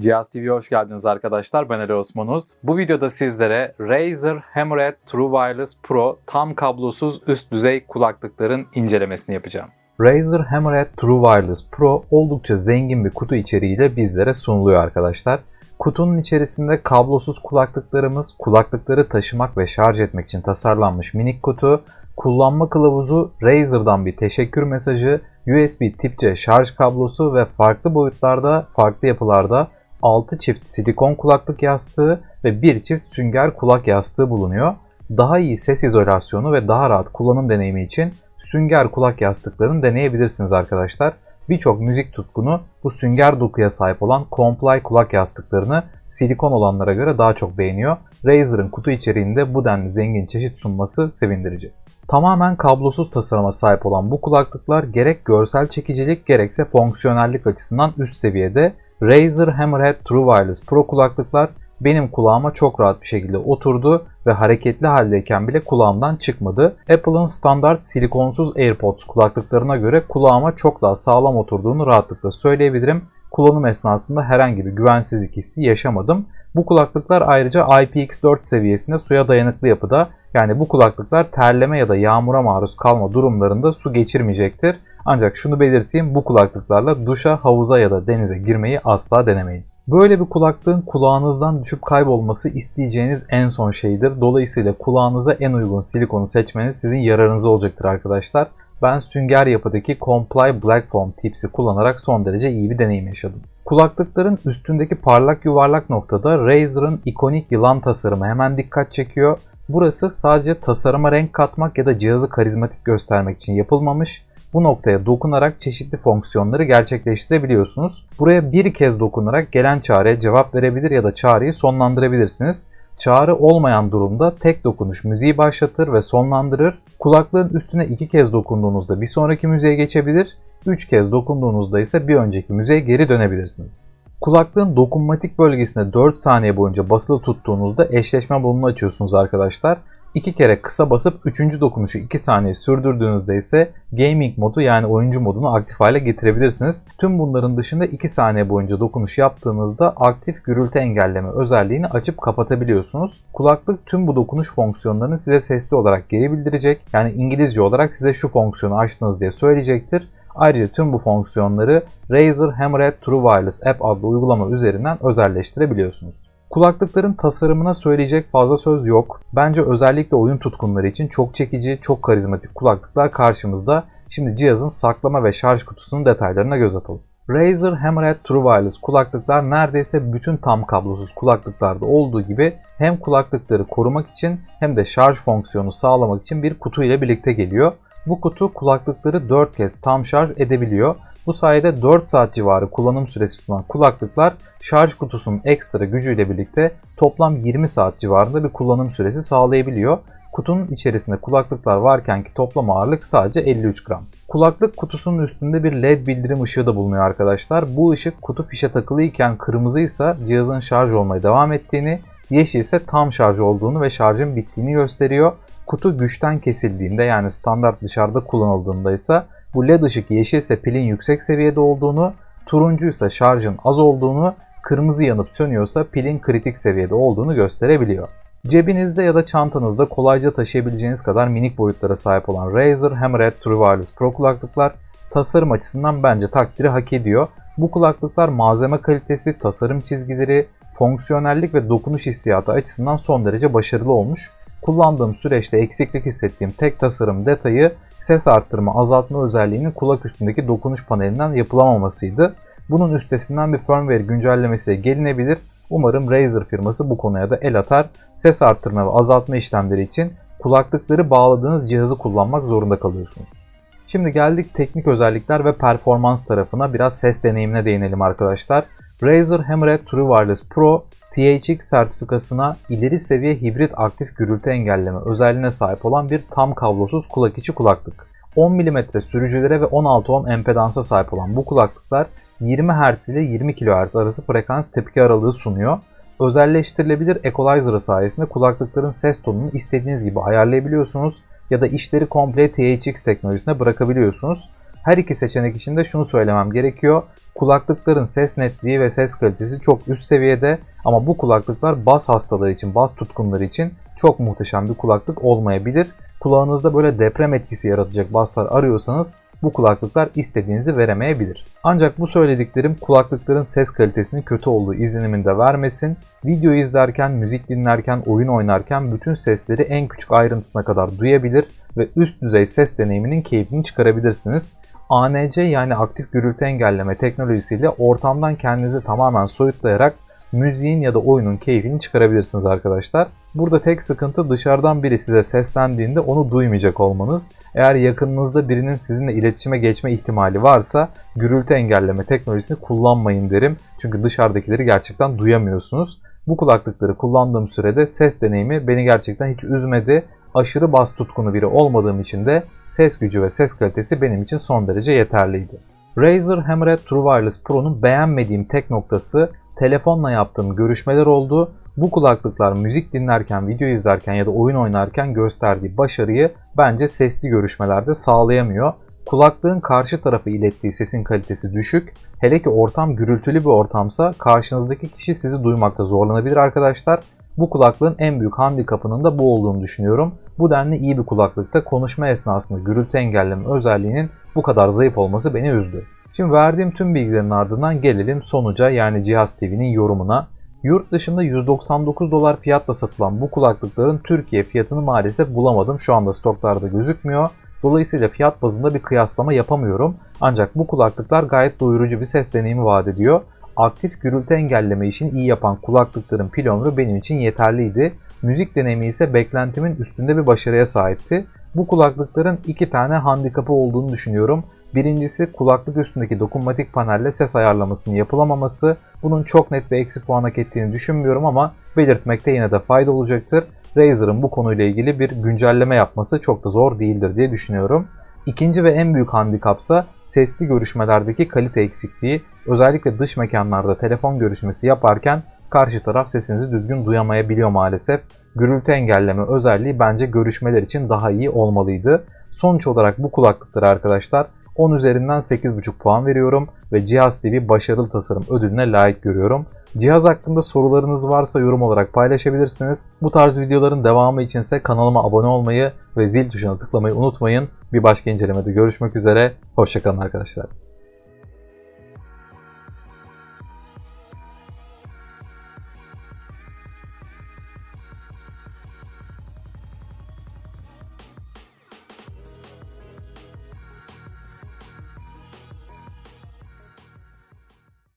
Cihaz TV'ye hoş geldiniz arkadaşlar. Ben Ali Osmanuz. Bu videoda sizlere Razer Hammerhead True Wireless Pro tam kablosuz üst düzey kulaklıkların incelemesini yapacağım. Razer Hammerhead True Wireless Pro oldukça zengin bir kutu içeriğiyle bizlere sunuluyor arkadaşlar. Kutunun içerisinde kablosuz kulaklıklarımız, kulaklıkları taşımak ve şarj etmek için tasarlanmış minik kutu, kullanma kılavuzu, Razer'dan bir teşekkür mesajı, USB tip C şarj kablosu ve farklı boyutlarda, farklı yapılarda 6 çift silikon kulaklık yastığı ve 1 çift sünger kulak yastığı bulunuyor. Daha iyi ses izolasyonu ve daha rahat kullanım deneyimi için sünger kulak yastıklarını deneyebilirsiniz arkadaşlar. Birçok müzik tutkunu bu sünger dokuya sahip olan Comply kulak yastıklarını silikon olanlara göre daha çok beğeniyor. Razer'ın kutu içeriğinde bu denli zengin çeşit sunması sevindirici. Tamamen kablosuz tasarıma sahip olan bu kulaklıklar gerek görsel çekicilik gerekse fonksiyonellik açısından üst seviyede. Razer Hammerhead True Wireless Pro kulaklıklar benim kulağıma çok rahat bir şekilde oturdu ve hareketli haldeyken bile kulağımdan çıkmadı. Apple'ın standart silikonsuz AirPods kulaklıklarına göre kulağıma çok daha sağlam oturduğunu rahatlıkla söyleyebilirim. Kullanım esnasında herhangi bir güvensizlik hissi yaşamadım. Bu kulaklıklar ayrıca IPX4 seviyesinde suya dayanıklı yapıda. Yani bu kulaklıklar terleme ya da yağmura maruz kalma durumlarında su geçirmeyecektir. Ancak şunu belirteyim bu kulaklıklarla duşa, havuza ya da denize girmeyi asla denemeyin. Böyle bir kulaklığın kulağınızdan düşüp kaybolması isteyeceğiniz en son şeydir. Dolayısıyla kulağınıza en uygun silikonu seçmeniz sizin yararınıza olacaktır arkadaşlar. Ben sünger yapıdaki Comply Black Foam tipsi kullanarak son derece iyi bir deneyim yaşadım. Kulaklıkların üstündeki parlak yuvarlak noktada Razer'ın ikonik yılan tasarımı hemen dikkat çekiyor. Burası sadece tasarıma renk katmak ya da cihazı karizmatik göstermek için yapılmamış. Bu noktaya dokunarak çeşitli fonksiyonları gerçekleştirebiliyorsunuz. Buraya bir kez dokunarak gelen çağrıya cevap verebilir ya da çağrıyı sonlandırabilirsiniz. Çağrı olmayan durumda tek dokunuş müziği başlatır ve sonlandırır. Kulaklığın üstüne iki kez dokunduğunuzda bir sonraki müziğe geçebilir. Üç kez dokunduğunuzda ise bir önceki müziğe geri dönebilirsiniz. Kulaklığın dokunmatik bölgesine 4 saniye boyunca basılı tuttuğunuzda eşleşme bulunu açıyorsunuz arkadaşlar. 2 kere kısa basıp 3. dokunuşu 2 saniye sürdürdüğünüzde ise gaming modu yani oyuncu modunu aktif hale getirebilirsiniz. Tüm bunların dışında 2 saniye boyunca dokunuş yaptığınızda aktif gürültü engelleme özelliğini açıp kapatabiliyorsunuz. Kulaklık tüm bu dokunuş fonksiyonlarını size sesli olarak geri bildirecek. Yani İngilizce olarak size şu fonksiyonu açtınız diye söyleyecektir. Ayrıca tüm bu fonksiyonları Razer Hammerhead True Wireless App adlı uygulama üzerinden özelleştirebiliyorsunuz. Kulaklıkların tasarımına söyleyecek fazla söz yok. Bence özellikle oyun tutkunları için çok çekici, çok karizmatik kulaklıklar karşımızda. Şimdi cihazın saklama ve şarj kutusunun detaylarına göz atalım. Razer Hammerhead True Wireless kulaklıklar neredeyse bütün tam kablosuz kulaklıklarda olduğu gibi hem kulaklıkları korumak için hem de şarj fonksiyonu sağlamak için bir kutu ile birlikte geliyor. Bu kutu kulaklıkları 4 kez tam şarj edebiliyor. Bu sayede 4 saat civarı kullanım süresi sunan kulaklıklar şarj kutusunun ekstra gücüyle birlikte toplam 20 saat civarında bir kullanım süresi sağlayabiliyor. Kutunun içerisinde kulaklıklar varken ki toplam ağırlık sadece 53 gram. Kulaklık kutusunun üstünde bir led bildirim ışığı da bulunuyor arkadaşlar. Bu ışık kutu fişe takılı iken kırmızıysa cihazın şarj olmaya devam ettiğini, yeşil ise tam şarj olduğunu ve şarjın bittiğini gösteriyor. Kutu güçten kesildiğinde yani standart dışarıda kullanıldığında ise bu led ışık yeşilse pilin yüksek seviyede olduğunu, turuncuysa şarjın az olduğunu, kırmızı yanıp sönüyorsa pilin kritik seviyede olduğunu gösterebiliyor. Cebinizde ya da çantanızda kolayca taşıyabileceğiniz kadar minik boyutlara sahip olan Razer Hammerhead True Wireless Pro kulaklıklar tasarım açısından bence takdiri hak ediyor. Bu kulaklıklar malzeme kalitesi, tasarım çizgileri, fonksiyonellik ve dokunuş hissiyatı açısından son derece başarılı olmuş. Kullandığım süreçte eksiklik hissettiğim tek tasarım detayı ses arttırma azaltma özelliğinin kulak üstündeki dokunuş panelinden yapılamamasıydı. Bunun üstesinden bir firmware güncellemesiyle gelinebilir. Umarım Razer firması bu konuya da el atar. Ses arttırma ve azaltma işlemleri için kulaklıkları bağladığınız cihazı kullanmak zorunda kalıyorsunuz. Şimdi geldik teknik özellikler ve performans tarafına biraz ses deneyimine değinelim arkadaşlar. Razer Hammerhead True Wireless Pro THX sertifikasına ileri seviye hibrit aktif gürültü engelleme özelliğine sahip olan bir tam kablosuz kulak içi kulaklık. 10 mm sürücülere ve 16 ohm empedansa sahip olan bu kulaklıklar 20 Hz ile 20 kHz arası frekans tepki aralığı sunuyor. Özelleştirilebilir equalizer sayesinde kulaklıkların ses tonunu istediğiniz gibi ayarlayabiliyorsunuz ya da işleri komple THX teknolojisine bırakabiliyorsunuz. Her iki seçenek için de şunu söylemem gerekiyor. Kulaklıkların ses netliği ve ses kalitesi çok üst seviyede ama bu kulaklıklar bas hastaları için, bas tutkunları için çok muhteşem bir kulaklık olmayabilir. Kulağınızda böyle deprem etkisi yaratacak baslar arıyorsanız bu kulaklıklar istediğinizi veremeyebilir. Ancak bu söylediklerim kulaklıkların ses kalitesinin kötü olduğu izleniminde vermesin. Video izlerken, müzik dinlerken, oyun oynarken bütün sesleri en küçük ayrıntısına kadar duyabilir ve üst düzey ses deneyiminin keyfini çıkarabilirsiniz. ANC yani aktif gürültü engelleme teknolojisiyle ortamdan kendinizi tamamen soyutlayarak müziğin ya da oyunun keyfini çıkarabilirsiniz arkadaşlar. Burada tek sıkıntı dışarıdan biri size seslendiğinde onu duymayacak olmanız. Eğer yakınınızda birinin sizinle iletişime geçme ihtimali varsa gürültü engelleme teknolojisini kullanmayın derim. Çünkü dışarıdakileri gerçekten duyamıyorsunuz. Bu kulaklıkları kullandığım sürede ses deneyimi beni gerçekten hiç üzmedi. Aşırı bas tutkunu biri olmadığım için de ses gücü ve ses kalitesi benim için son derece yeterliydi. Razer Hammerhead True Wireless Pro'nun beğenmediğim tek noktası telefonla yaptığım görüşmeler oldu. Bu kulaklıklar müzik dinlerken, video izlerken ya da oyun oynarken gösterdiği başarıyı bence sesli görüşmelerde sağlayamıyor. Kulaklığın karşı tarafı ilettiği sesin kalitesi düşük. Hele ki ortam gürültülü bir ortamsa karşınızdaki kişi sizi duymakta zorlanabilir arkadaşlar. Bu kulaklığın en büyük handikapının da bu olduğunu düşünüyorum. Bu denli iyi bir kulaklıkta konuşma esnasında gürültü engelleme özelliğinin bu kadar zayıf olması beni üzdü. Şimdi verdiğim tüm bilgilerin ardından gelelim sonuca yani Cihaz TV'nin yorumuna. Yurt dışında 199 dolar fiyatla satılan bu kulaklıkların Türkiye fiyatını maalesef bulamadım. Şu anda stoklarda gözükmüyor. Dolayısıyla fiyat bazında bir kıyaslama yapamıyorum. Ancak bu kulaklıklar gayet doyurucu bir ses deneyimi vaat ediyor. Aktif gürültü engelleme işini iyi yapan kulaklıkların pil ömrü benim için yeterliydi. Müzik deneyimi ise beklentimin üstünde bir başarıya sahipti. Bu kulaklıkların iki tane handikapı olduğunu düşünüyorum. Birincisi kulaklık üstündeki dokunmatik panelle ses ayarlamasının yapılamaması. Bunun çok net bir eksi puan hak ettiğini düşünmüyorum ama belirtmekte yine de fayda olacaktır. Razer'ın bu konuyla ilgili bir güncelleme yapması çok da zor değildir diye düşünüyorum. İkinci ve en büyük handikapsa sesli görüşmelerdeki kalite eksikliği. Özellikle dış mekanlarda telefon görüşmesi yaparken karşı taraf sesinizi düzgün duyamayabiliyor maalesef. Gürültü engelleme özelliği bence görüşmeler için daha iyi olmalıydı. Sonuç olarak bu kulaklıkları arkadaşlar 10 üzerinden 8.5 puan veriyorum ve Cihaz TV başarılı tasarım ödülüne layık görüyorum. Cihaz hakkında sorularınız varsa yorum olarak paylaşabilirsiniz. Bu tarz videoların devamı içinse kanalıma abone olmayı ve zil tuşuna tıklamayı unutmayın. Bir başka incelemede görüşmek üzere. Hoşçakalın arkadaşlar.